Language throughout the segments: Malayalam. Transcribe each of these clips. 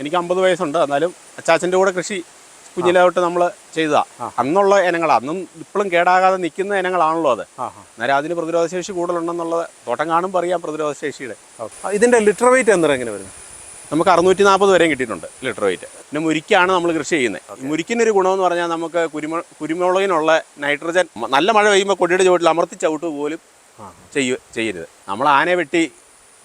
എനിക്ക് അമ്പത് വയസ്സുണ്ട്. എന്നാലും അച്ചാച്ചന്റെ കൂടെ കൃഷി കുഞ്ഞിലോട്ട് നമ്മൾ ചെയ്തതാണ് അന്നുള്ള ഇനങ്ങളാണ് അന്നും ഇപ്പോഴും കേടാകാതെ നിൽക്കുന്ന ഇനങ്ങളാണല്ലോ അത്. അന്നേരം അതിന് പ്രതിരോധശേഷി കൂടുതലുണ്ടെന്നുള്ളത് തോട്ടം കാണുമ്പോൾ അറിയാം പ്രതിരോധശേഷിയുടെ. ഇതിന്റെ ഇതിന്റെ ലിറ്റർ വെയിറ്റ് എന്തര എങ്ങനെ വരുന്നത് നമുക്ക് അറുന്നൂറ്റി നാൽപ്പത് വരെയും കിട്ടിയിട്ടുണ്ട് ലിറ്റർ വെയിറ്റ്. പിന്നെ മുരിക്കാണ് നമ്മൾ കൃഷി ചെയ്യുന്നത് മുരിക്കിനൊരു ഗുണമെന്ന് പറഞ്ഞാൽ നമുക്ക് കുരുമു കുരുമുളകിനുള്ള നൈട്രജൻ നല്ല മഴ പെയ്യുമ്പോൾ കൊടിയുടെ ചുവട്ടിൽ അമർത്തി ചവിട്ട് പോലും ചെയ്യ ചെയ്യരുത്. നമ്മൾ ആനയെ വെട്ടി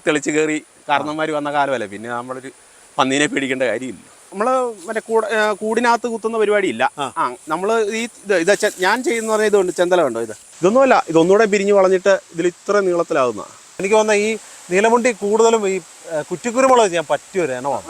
തെളിച്ച് കയറി കാരണന്മാർ വന്ന കാലമല്ലേ. പിന്നെ നമ്മളൊരു പന്നീനെ പേടിക്കേണ്ട കാര്യമില്ല. നമ്മൾ മറ്റേ കൂട കൂടിനകത്ത് കുത്തുന്ന പരിപാടിയില്ല. ആ. നമ്മൾ ഈ ഇത് ഇത് ചെ- ഞാൻ ചെയ്യുന്ന പറഞ്ഞാൽ ഇതുണ്ട് ചെന്തല കണ്ടോ ഇത്? ഇതൊന്നുമല്ല ഇതൊന്നുകൂടെ പിരിഞ്ഞ് വളഞ്ഞിട്ട് ഇതിൽ ഇത്ര നീളത്തിലാവുന്ന എനിക്ക് തോന്നുന്ന ഈ നീലമുണ്ടി കൂടുതലും ഈ കുറ്റിക്കുരുമുളക് ചെയ്യാൻ പറ്റിയ ഒരു ഇനമാണ്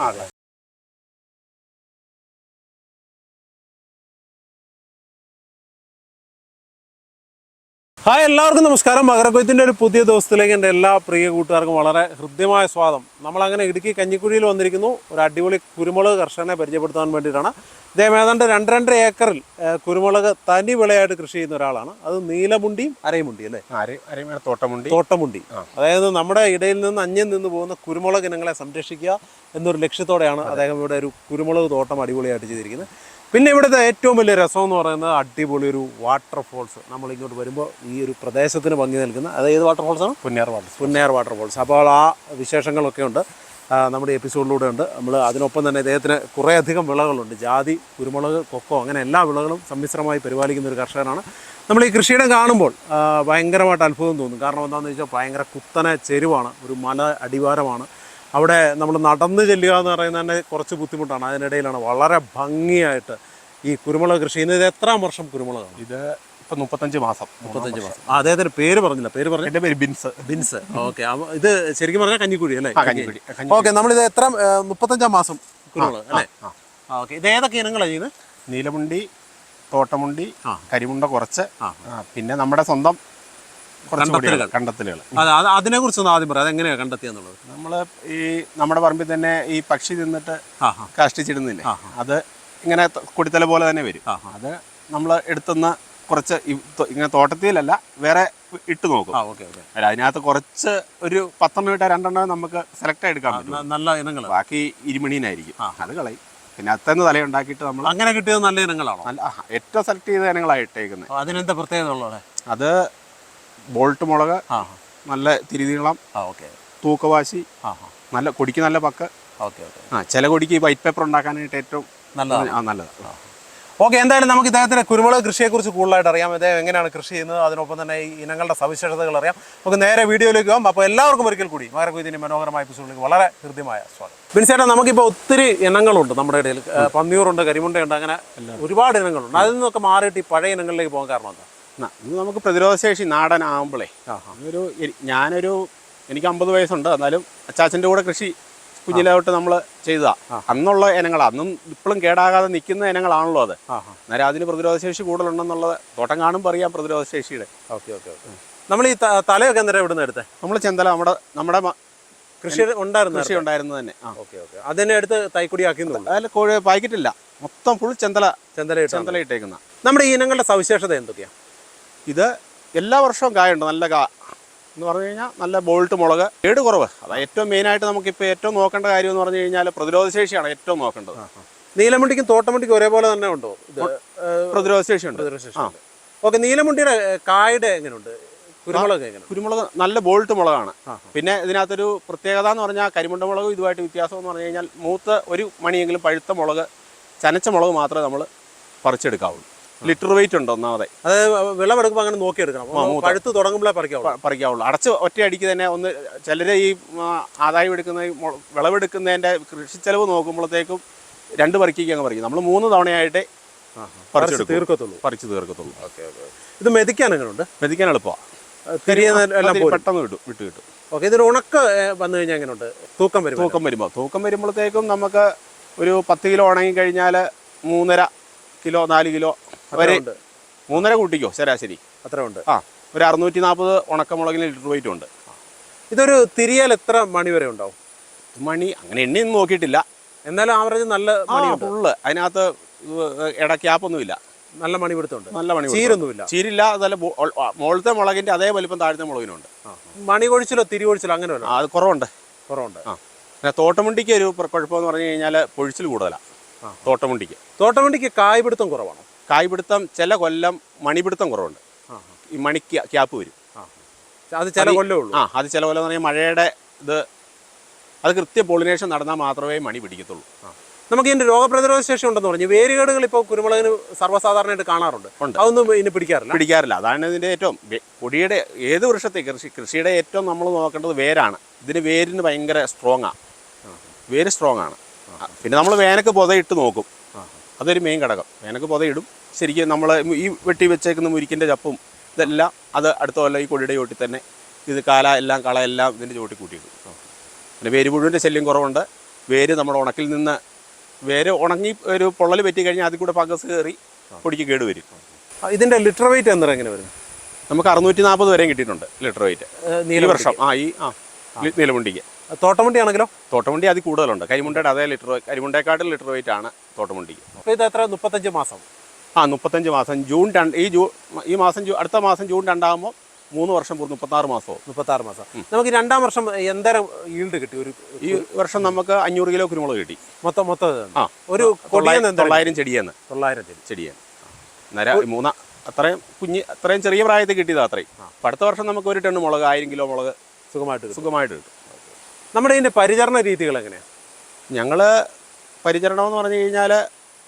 ഹായ് എല്ലാവർക്കും നമസ്കാരം. മകരക്കൊയ്ത്തിന്റെ ഒരു പുതിയ ദിവസത്തിലേക്ക് എന്റെ എല്ലാ പ്രിയ കൂട്ടുകാർക്കും വളരെ ഹൃദ്യമായ സ്വാഗതം. നമ്മളങ്ങനെ ഇടുക്കി കഞ്ഞിക്കുഴിയിൽ വന്നിരിക്കുന്നു. ഒരു അടിപൊളി കുരുമുളക് കർഷകനെ പരിചയപ്പെടുത്താൻ വേണ്ടിയിട്ടാണ്. ഇദ്ദേഹം ഏതാണ്ട് രണ്ട് രണ്ടര ഏക്കറിൽ കുരുമുളക് തനി വിളയായിട്ട് കൃഷി ചെയ്യുന്ന ഒരാളാണ്. അത് നീലമുണ്ടിയും അരയുമുണ്ടി അല്ലേ? തോട്ടമുണ്ടി. തോട്ടമുണ്ടി. അതായത് നമ്മുടെ ഇടയിൽ നിന്ന് അന്യം നിന്ന് പോകുന്ന കുരുമുളക് ഇനങ്ങളെ സംരക്ഷിക്കുക എന്നൊരു ലക്ഷ്യത്തോടെയാണ് അദ്ദേഹം ഇവിടെ ഒരു കുരുമുളക് തോട്ടം അടിപൊളിയായിട്ട് ചെയ്തിരിക്കുന്നത്. പിന്നെ ഇവിടുത്തെ ഏറ്റവും വലിയ രസം എന്ന് പറയുന്നത് അടിപൊളി ഒരു വാട്ടർഫോൾസ് നമ്മൾ ഇങ്ങോട്ട് വരുമ്പോൾ ഈ ഒരു പ്രദേശത്തിന് ഭംഗി നൽകുന്ന അത് ഏത് ആണ്? പുന്നേർ വാട്ടർ പുന്നേർ വാട്ടർഫോൾസ് അപ്പോൾ ആ വിശേഷങ്ങളൊക്കെ ഉണ്ട്. നമ്മുടെ എപ്പിസോഡിലൂടെ ഉണ്ട്. നമ്മൾ അതിനൊപ്പം തന്നെ ഇദ്ദേഹത്തിന് കുറേയധികം വിളകളുണ്ട്. ജാതി കുരുമുളക് കൊക്കോ അങ്ങനെ എല്ലാ വിളകളും സമ്മിശ്രമായി പരിപാലിക്കുന്ന ഒരു കർഷകനാണ്. നമ്മൾ ഈ കൃഷിയിടം കാണുമ്പോൾ ഭയങ്കരമായിട്ട് അത്ഭുതം തോന്നും. കാരണം എന്താണെന്ന് വെച്ചാൽ ഭയങ്കര കുത്തനെ ചെരുവാണ്. ഒരു മല അടിവാരമാണ്. അവിടെ നമ്മൾ നടന്ന് ചെല്ലുക എന്ന് പറയുന്നത് തന്നെ കുറച്ച് ബുദ്ധിമുട്ടാണ്. അതിനിടയിലാണ് വളരെ ഭംഗിയായിട്ട് ഈ കുരുമുളക് കൃഷി ചെയ്യുന്നത്. ഇത് എത്രാം വർഷം കുരുമുളകാണ്? ഇത് ഇപ്പം മുപ്പത്തഞ്ച് മാസം. മുപ്പത്തഞ്ച് മാസം. അദ്ദേഹത്തിന് പേര് പറഞ്ഞില്ല. പേര് പറഞ്ഞു? എന്റെ പേര് ബിൻസ്. ബിൻസ്. ഓക്കെ. ഇത് ശരിക്കും പറഞ്ഞാൽ കഞ്ഞിക്കുഴി അല്ലേ? കഞ്ഞിക്കുഴി. ഓക്കെ നമ്മളിത് എത്ര മുപ്പത്തഞ്ചാം മാസം കുരുമുളക് അല്ലേ? ഓക്കെ. ഇത് ഏതൊക്കെ ഇനങ്ങളാണ് ചെയ്യുന്നത് നീലമുണ്ടി തോട്ടമുണ്ടി കരിമുണ്ട കുറച്ച്. പിന്നെ നമ്മുടെ സ്വന്തം കണ്ടെത്തലുകൾ. കണ്ടെത്തലുകൾ. അത് അത് അതിനെ കുറിച്ച് ആദ്യം പറയാം. അതെങ്ങനെയാണ് കണ്ടെത്തിയെന്നുള്ളത്? നമ്മൾ ഈ നമ്മുടെ പറമ്പിൽ തന്നെ ഈ പക്ഷി തിന്നിട്ട് കാഷ്ടിച്ചിടുന്നില്ലേ? അത് ഇങ്ങനെ കുടിത്തല പോലെ തന്നെ വരും. അത് നമ്മൾ എടുത്തുനിന്ന് കുറച്ച് ഇങ്ങനെ തോട്ടത്തിലല്ല വേറെ ഇട്ട് നോക്കും. അല്ല അതിനകത്ത് കുറച്ച് ഒരു പത്തെണ്ണം ഇട്ടാൽ രണ്ടെണ്ണം നമുക്ക് സെലക്ട് എടുക്കാൻ പറ്റും നല്ല ഇനങ്ങൾ ബാക്കി ഇരുമണീനായിരിക്കും. അത് കളയും. പിന്നെ അത്തന്ന് തലയുണ്ടാക്കിയിട്ട് നമ്മൾ അങ്ങനെ കിട്ടിയത് നല്ല ഇനങ്ങളാണോ? ഏറ്റവും സെലക്ട് ചെയ്ത ഇനങ്ങളാണ് ഇട്ടേക്കുന്നത് അതിനെന്താ പ്രത്യേകത ഉള്ളത്? അത് ബോൾട്ട് മുളക് നല്ല തിരിനീളം തൂക്കവാശി നല്ല കൊടിക്ക് നല്ല പക്ക്. ആ ചില കൊടിക്ക് വൈറ്റ് പേപ്പർ ഉണ്ടാക്കാനായിട്ട് ഏറ്റവും നല്ലതാണ്. നല്ലതാണ്. ഓക്കെ എന്തായാലും നമുക്ക് ഇദ്ദേഹത്തിന്റെ കുരുമുളക് കൃഷിയെക്കുറിച്ച് കൂടുതലായിട്ട് അറിയാം. ഇദ്ദേഹം എങ്ങനെയാണ് കൃഷി ചെയ്യുന്നത് അതിനൊപ്പം തന്നെ ഈ ഇനങ്ങളുടെ സവിശേഷതകൾ അറിയാം. നമുക്ക് നേരെ വീഡിയോയിലേക്ക് പോകാം. അപ്പോൾ എല്ലാവർക്കും ഒരിക്കൽ കൂടി മാരക്കുതിന്റെ മനോഹരമായ എപ്പിസോഡിലേക്ക് വളരെ ഹൃദ്യമായ സ്വാഗതം. ബിൻസേട്ടാ നമുക്കിപ്പോൾ ഒത്തിരി ഇനങ്ങളുണ്ട് നമ്മുടെ ഇടയിൽ. പന്നിയൂറുണ്ട് കരിമുണ്ടയുണ്ട് അങ്ങനെ ഒരുപാട് ഇനങ്ങളുണ്ട്. അതിൽ നിന്നൊക്കെ മാറിയിട്ട് ഈ പഴയ ഇനങ്ങളിലേക്ക് പോകാൻ കാരണം എന്താ? നമുക്ക് പ്രതിരോധശേഷി നാടൻ ആകുമ്പോഴേ ഒരു ഞാനൊരു എനിക്ക് അമ്പത് വയസ്സുണ്ട്. എന്നാലും അച്ചാച്ചന്റെ കൂടെ കൃഷി കുഞ്ഞിലോട്ട് നമ്മൾ ചെയ്തതാ. അന്നുള്ള ഇനങ്ങളാണ് അന്നും ഇപ്പോഴും കേടാകാതെ നിൽക്കുന്ന ഇനങ്ങളാണല്ലോ അത്. അന്നേരം അതിന് പ്രതിരോധശേഷി കൂടുതലുണ്ടെന്നുള്ളത് തോട്ടം കാണുമ്പോൾ അറിയാം പ്രതിരോധശേഷിയുടെ. Okay okay okay. നമ്മൾ ഈ തലയൊക്കെ തലയൊക്കെ ഇവിടെ നിന്ന് എടുത്തത് നമ്മൾ ചെന്തല നമ്മുടെ നമ്മുടെ കൃഷി ഉണ്ടായിരുന്നു കൃഷി ഉണ്ടായിരുന്നു തന്നെ. Okay okay. അതിനെ എടുത്ത് തൈക്കുടി ആക്കി അതിൽ കോഴി പായ്ക്കറ്റില്ല മൊത്തം ഫുൾ ചെന്തല ചെന്തല ചെന്തല ഇട്ടേക്കുന്ന നമ്മുടെ ഈ ഇനങ്ങളുടെ സവിശേഷത എന്തൊക്കെയാണ് ഇത് എല്ലാ വർഷവും കായുണ്ട്. നല്ല കാ എന്ന് പറഞ്ഞു കഴിഞ്ഞാൽ നല്ല ബോൾട്ട് മുളക്. കേട് കുറവ് അതാ ഏറ്റവും മെയിനായിട്ട് നമുക്കിപ്പോൾ ഏറ്റവും നോക്കേണ്ട കാര്യം എന്ന് പറഞ്ഞു കഴിഞ്ഞാൽ പ്രതിരോധശേഷിയാണ് ഏറ്റവും നോക്കേണ്ടത്. നീലമുണ്ടിക്കും തോട്ടമുണ്ടിക്കും ഒരേപോലെ തന്നെ ഉണ്ടോ പ്രതിരോധശേഷി പ്രതിരോധശേഷിയുണ്ട്. ആ. ഓക്കെ നീലമുണ്ടിയുടെ കായുടെ എങ്ങനെയുണ്ട് കുരുമുളക് കുരുമുളക് നല്ല ബോൾട്ട് മുളകാണ്. പിന്നെ ഇതിനകത്തൊരു പ്രത്യേകത എന്ന് പറഞ്ഞാൽ കരിമുണ്ട മുളകും ഇതുമായിട്ട് വ്യത്യാസം എന്ന് പറഞ്ഞു കഴിഞ്ഞാൽ മൂത്ത് ഒരു മണിയെങ്കിലും പഴുത്ത മുളക് ചനച്ച മുളക് മാത്രമേ നമ്മൾ പറിച്ചെടുക്കാവുള്ളൂ. ലിറ്റർ വെയിറ്റ് ഉണ്ട്? ഒന്നാമതെ. അത് വിളവെടുക്കുമ്പോൾ അങ്ങനെ നോക്കി എടുക്കണം. പഴുത്ത് തുടങ്ങുമ്പോഴേ പറിക്കാവുള്ളൂ. പറിക്കാവുള്ളൂ. അടച്ച് ഒറ്റയടിക്ക് തന്നെ ഒന്ന് ചിലര് ഈ ആദായം എടുക്കുന്ന വിളവെടുക്കുന്നതിന്റെ വിളവെടുക്കുന്നതിന്റെ കൃഷി ചെലവ് നോക്കുമ്പോഴത്തേക്കും രണ്ട് പറിക്കുക അങ്ങ് പറിക്കും. നമ്മൾ മൂന്ന് തവണയായിട്ട് പറിച്ച് തീർക്കത്തുള്ളൂ. പറിച്ച് തീർക്കത്തുള്ളൂ. Okay okay. ഇത് മെതിക്കാൻ എങ്ങനെയുണ്ട് മെതിക്കാൻ എളുപ്പമാണ് പെട്ടെന്ന് വിട്ടു വിട്ടു കിട്ടും. ഓക്കെ ഇതിന് ഉണക്ക് വന്നു കഴിഞ്ഞാൽ എങ്ങനെയുണ്ട് തൂക്കം വരും തൂക്കം വരുമ്പോൾ തൂക്കം വരുമ്പോഴത്തേക്കും നമുക്ക് ഒരു പത്ത് കിലോ ഉണങ്ങി കഴിഞ്ഞാൽ മൂന്നര കിലോ നാല് കിലോ ഉണ്ട് മൂന്നര കൂട്ടിക്കോ? ശരാശരി അത്ര ഉണ്ട് ആ ഒരു അറുന്നൂറ്റി നാൽപ്പത് ഉണക്കമുളകിന് ലിറ്റർ വെയിറ്റ് ഉണ്ട്. ഇതൊരു തിരിയാൽ എത്ര മണി വരെ ഉണ്ടാവും? മണി അങ്ങനെ എണ്ണയൊന്നും നോക്കിയിട്ടില്ല. എന്നാലും ആവറേജ് നല്ല ഫുള്ള് അതിനകത്ത് ഇട ക്യാപ്പൊന്നുമില്ല നല്ല മണി പിടുത്തമുണ്ട്. നല്ല മണി. ചീരൊന്നുമില്ല. ചീരില്ല അതല്ല മുകളിലത്തെ മുളകിന്റെ അതേ വലിപ്പം താഴത്തെ മുളകിനുണ്ട്. മണി കൊഴിച്ചിലോ തിരി കൊഴിച്ചിലോ അങ്ങനെ അത് കുറവുണ്ട്. കുറവുണ്ട്. ആ. പിന്നെ തോട്ടമുണ്ടിക്ക് ഒരു കുഴപ്പമെന്ന് പറഞ്ഞു കഴിഞ്ഞാൽ പൊഴിച്ചിൽ കൂടുതലാണ് തോട്ടമുണ്ടിക്ക്. തോട്ടമുണ്ടിക്ക് കായ് കായ്പിടുത്തം കുറവാണോ? കായ്പിടുത്തം ചില കൊല്ലം മണിപിടുത്തം കുറവുണ്ട്. ഈ മണിക്ക് ക്യാപ്പ് വരും. അത് ചില കൊല്ലമുള്ളൂ ആ അത് ചില കൊല്ലം എന്ന് പറഞ്ഞാൽ മഴയുടെ ഇത് അത് കൃത്യ പോളിനേഷൻ നടന്നാൽ മാത്രമേ മണി പിടിക്കത്തുള്ളൂ. നമുക്ക് ഇതിന്റെ രോഗപ്രതിരോധ ശേഷി ഉണ്ടെന്ന് പറഞ്ഞു. വേരുകേടുകൾ ഇപ്പോൾ കുരുമുളകിന് സർവസാധാരണയായിട്ട് കാണാറുണ്ട്. ഉണ്ട്. അതൊന്നും ഇതിന് പിടിക്കാറില്ല. പിടിക്കാറില്ല. അതാണ് ഇതിന്റെ ഏറ്റവും പൊടിയുടെ കൊടിയുടെ ഏത് വൃക്ഷത്തെ കൃഷി കൃഷിയുടെ ഏറ്റവും നമ്മൾ നോക്കേണ്ടത് വേരാണ്. ഇതിന് വേരിന് ഭയങ്കര സ്ട്രോങ് ആണ് വേര് സ്ട്രോങ് ആണ്. പിന്നെ നമ്മൾ വേനക്ക് പൊതയിട്ട് നോക്കും. അതൊരു മെയിൻ ഘടകം. വേനക്ക് പുതയിടും ശരിക്കും നമ്മൾ ഈ വെട്ടി വെച്ചേക്കുന്ന മുരിക്കിന്റെ ചപ്പും ഇതെല്ലാം അത് അടുത്ത കൊല്ലം ഈ കൊടിയുടെ ചോട്ടിൽ തന്നെ ഇത് കാല എല്ലാം കള എല്ലാം ഇതിന്റെ ചോട്ടിൽ കൂട്ടിയിടും. പിന്നെ വേര് പുഴുവിന്റെ ശല്യം കുറവുണ്ട്. വേര് നമ്മുടെ ഉണക്കിൽ നിന്ന് വേര് ഉണങ്ങി ഒരു പൊള്ളൽ പറ്റി കഴിഞ്ഞാൽ അതിൽ കൂടെ ഫംഗസ് കയറി പൊടിക്ക് കേട് വരും. ഇതിന്റെ ലിറ്റർ വെയിറ്റ് എന്താ എങ്ങനെ വരും? നമുക്ക് അറുന്നൂറ്റി നാൽപ്പത് വരെയും കിട്ടിയിട്ടുണ്ട് ലിറ്റർ വെയിറ്റ് ഈ വർഷം. ആ ഈ ആ നീലമുണ്ടിക്ക്. തോട്ടവണ്ടി ആണെങ്കിലോ? തോട്ടമുണ്ടി അതിൽ കൂടുതലുണ്ട്. കരിമുണ്ടയുടെ അതേ ലിറ്റർ കരിമുണ്ടേക്കാട്ടിൽ ലിറ്റർ വെയിറ്റ് ആണ് തോട്ടമുണ്ടിക്ക് അപ്പോൾ ഇത് എത്ര? മുപ്പത്തഞ്ച് മാസം. ആ മുപ്പത്തഞ്ച് മാസം. ജൂൺ രണ്ട് ഈ ജൂ ഈ മാസം ജൂ അടുത്ത മാസം ജൂൺ രണ്ടാകുമ്പോൾ മൂന്ന് വർഷം പോകും മുപ്പത്താറ് മാസവും മുപ്പത്താറ് മാസം. നമുക്ക് രണ്ടാം വർഷം എന്തരം ഈൽഡ് കിട്ടി? ഒരു ഈ വർഷം നമുക്ക് അഞ്ഞൂറ് കിലോ കുരുമുളക് കിട്ടി. മൊത്തം മൊത്തം ആ. ഒരു തൊള്ളായിരം ചെടിയെന്ന് തൊള്ളായിരം ചെടി. ചെടിയെന്ന് അന്നേരം മൂന്ന അത്രയും കുഞ്ഞ് അത്രയും ചെറിയ പ്രായത്തിൽ കിട്ടിയതാ അത്രയും. അടുത്ത വർഷം നമുക്ക് ഒരു ടണ്ണ് മുളക് ആയിരം കിലോ മുളക് സുഖമായിട്ട് സുഖമായിട്ട് കിട്ടും. നമ്മുടെ ഇതിന്റെ പരിചരണ രീതികൾ എങ്ങനെയാണ് ഞങ്ങൾ പരിചരണം എന്ന് പറഞ്ഞു കഴിഞ്ഞാൽ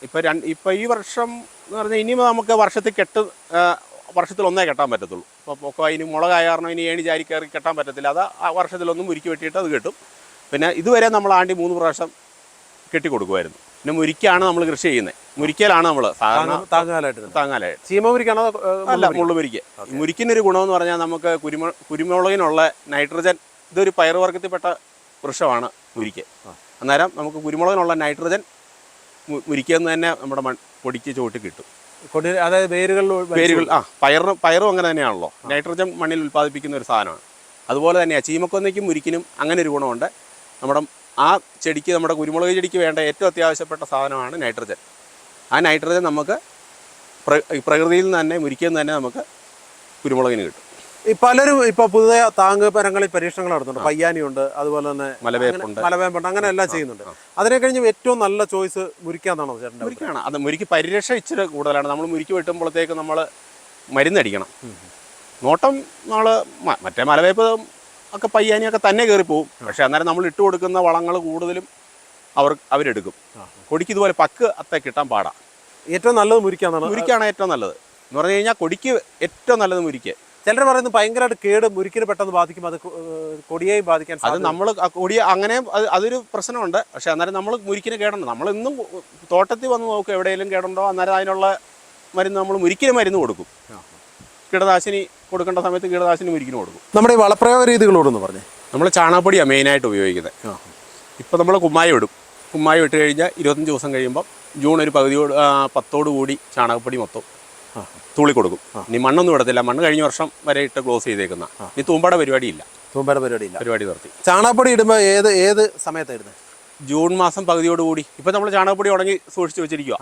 ഇപ്പം രണ്ട് ഇപ്പം ഈ വർഷം എന്ന് പറഞ്ഞാൽ ഇനിയും നമുക്ക് വർഷത്തിൽ കെട്ട് വർഷത്തിൽ ഒന്നേ കെട്ടാൻ പറ്റത്തുള്ളൂ. അപ്പോൾ പൊക്കോ ഇനി മുളകായ കാരണം ഇനി ഏണി ചാരി കയറി കെട്ടാൻ പറ്റത്തില്ല. അത് ആ വർഷത്തിലൊന്നും മുരുക്കി വെട്ടിയിട്ട് അത് കെട്ടും. പിന്നെ ഇതുവരെ നമ്മൾ ആണ്ടി മൂന്ന് പ്രാവശ്യം കെട്ടി കൊടുക്കുമായിരുന്നു പിന്നെ മുരിക്കാണ് നമ്മൾ കൃഷി ചെയ്യുന്നത് മുരിക്കലാണ് നമ്മൾ താങ്ങാലായിട്ട് താങ്ങാലായിട്ട്. ചീമ മുരിക്കാണോ അല്ല മുള്ളു മുരിക്ക. മുരിക്കിനൊരു ഗുണമെന്ന് പറഞ്ഞാൽ നമുക്ക് കുരുമു കുരുമുളകിനുള്ള നൈട്രജൻ ഇതൊരു പയറുവർഗത്തിൽപ്പെട്ട വൃക്ഷമാണ് മുരിക്ക. അന്നേരം നമുക്ക് കുരുമുളകിനുള്ള നൈട്രജൻ മുരിക്കുന്നത് തന്നെ നമ്മുടെ മൺ പൊടിക്ക് ചുവട്ട് കിട്ടും. കൊടി അതായത് വേരുകളിൽ വേരുകൾ ആ പയറിന് പയറും അങ്ങനെ തന്നെയാണല്ലോ. നൈട്രജൻ മണ്ണിൽ ഉൽപ്പാദിപ്പിക്കുന്ന ഒരു സാധനമാണ്. അതുപോലെ തന്നെയാണ് ചീമക്കൊന്നയ്ക്കും മുരിക്കിനും അങ്ങനെ ഒരു ഗുണമുണ്ട്. നമ്മുടെ ആ ചെടിക്ക് നമ്മുടെ കുരുമുളക് ചെടിക്ക് വേണ്ട ഏറ്റവും അത്യാവശ്യപ്പെട്ട സാധനമാണ് നൈട്രജൻ. ആ നൈട്രജൻ നമുക്ക് പ്ര- പ്രകൃതിയിൽ നിന്ന് തന്നെ മുരിക്കുന്ന തന്നെ നമുക്ക് കുരുമുളകിന് കിട്ടും. ഈ പലരും ഇപ്പൊ പുതിയ താങ്ങ് പരങ്ങളിൽ പരീക്ഷണങ്ങൾ നടത്തുന്നുണ്ട്. പയ്യാനിയുണ്ട് അതുപോലെ തന്നെ മലവേപ്പുണ്ട്. മലവേമ്പുണ്ട് അങ്ങനെ എല്ലാം ചെയ്യുന്നുണ്ട്. അതിനെ കഴിഞ്ഞ് ഏറ്റവും നല്ല ചോയ്സ് മുരിക്കാന്നാണോ ചേട്ടൻ മുരിക്കാണ്. അത് മുരിക്ക് പരിരക്ഷ ഇച്ചിരി കൂടുതലാണ്. നമ്മൾ മുരിക്ക് വെട്ടുമ്പോഴത്തേക്ക് നമ്മൾ മരുന്നടിക്കണം നോട്ടം നമ്മൾ മറ്റേ മലവേപ്പ് ഒക്കെ പയ്യാനിയൊക്കെ തന്നെ കയറി പോകും പക്ഷെ അന്നേരം നമ്മൾ ഇട്ട് കൊടുക്കുന്ന വളങ്ങൾ കൂടുതലും അവർ അവരെടുക്കും. കൊടിക്ക് ഇതുപോലെ പക്ക് അത്ത കിട്ടാൻ പാടാ. ഏറ്റവും നല്ലത് മുരിക്കാന്നാണ്. മുരിക്കാണ് ഏറ്റവും നല്ലത്. എന്ന് പറഞ്ഞു കഴിഞ്ഞാൽ കൊടിക്ക് ഏറ്റവും നല്ലത് മുരിക്ക്. ചിലർ പറയുന്നത് ഭയങ്കരമായിട്ട് കേട് ഒരിക്കലും പെട്ടെന്ന് ബാധിക്കും അത് കൊടിയേയും ബാധിക്കാൻ അത് നമ്മൾ കൊടിയ അങ്ങനെ അത് അതൊരു പ്രശ്നമുണ്ട്. പക്ഷെ അന്നേരം നമ്മൾ മുരിക്കിന് കേടുണ്ട് നമ്മളിന്നും തോട്ടത്തിൽ വന്ന് നോക്കും എവിടെയെങ്കിലും കേടുണ്ടോ അന്നേരം അതിനുള്ള മരുന്ന് നമ്മൾ മുരിക്കിന് മരുന്ന് കൊടുക്കും. കീടനാശിനി കൊടുക്കേണ്ട സമയത്ത് കീടനാശിനി മുരിക്കിന് കൊടുക്കും. നമ്മുടെ ഈ വളപ്രയോഗ രീതികളോടൊന്ന് പറഞ്ഞേ. നമ്മൾ ചാണകപ്പൊടിയാണ് മെയിനായിട്ട് ഉപയോഗിക്കുന്നത്. ഇപ്പോൾ നമ്മൾ കുമ്മായം ഇടും. കുമ്മായം ഇട്ട് കഴിഞ്ഞാൽ ഇരുപത്തഞ്ച് ദിവസം കഴിയുമ്പോൾ ജൂൺ ഒരു പകുതിയോട് പത്തോട് കൂടി ചാണകപ്പൊടി മൊത്തം. തൂളി കൊടുക്കും. ഇനി മണ്ണൊന്നും ഇടത്തില്ല. മണ്ണ് കഴിഞ്ഞ വർഷം വരെ ഇട്ട് ക്ലോസ് ചെയ്തേക്കുന്ന. ഇനി തൂമ്പാടെ പരിപാടിയില്ല. ഇല്ല പരിപാടിയില്ല. പരിപാടി നിർത്തി. ചാണകപ്പൊടി ഇടുമ്പോൾ ഏത് ഏത് സമയത്തായിരുന്നു? ജൂൺ മാസം പകുതിയോട് കൂടി ഇപ്പം നമ്മൾ ചാണകപ്പൊടി ഉടങ്ങി സൂക്ഷിച്ച് വെച്ചിരിക്കുക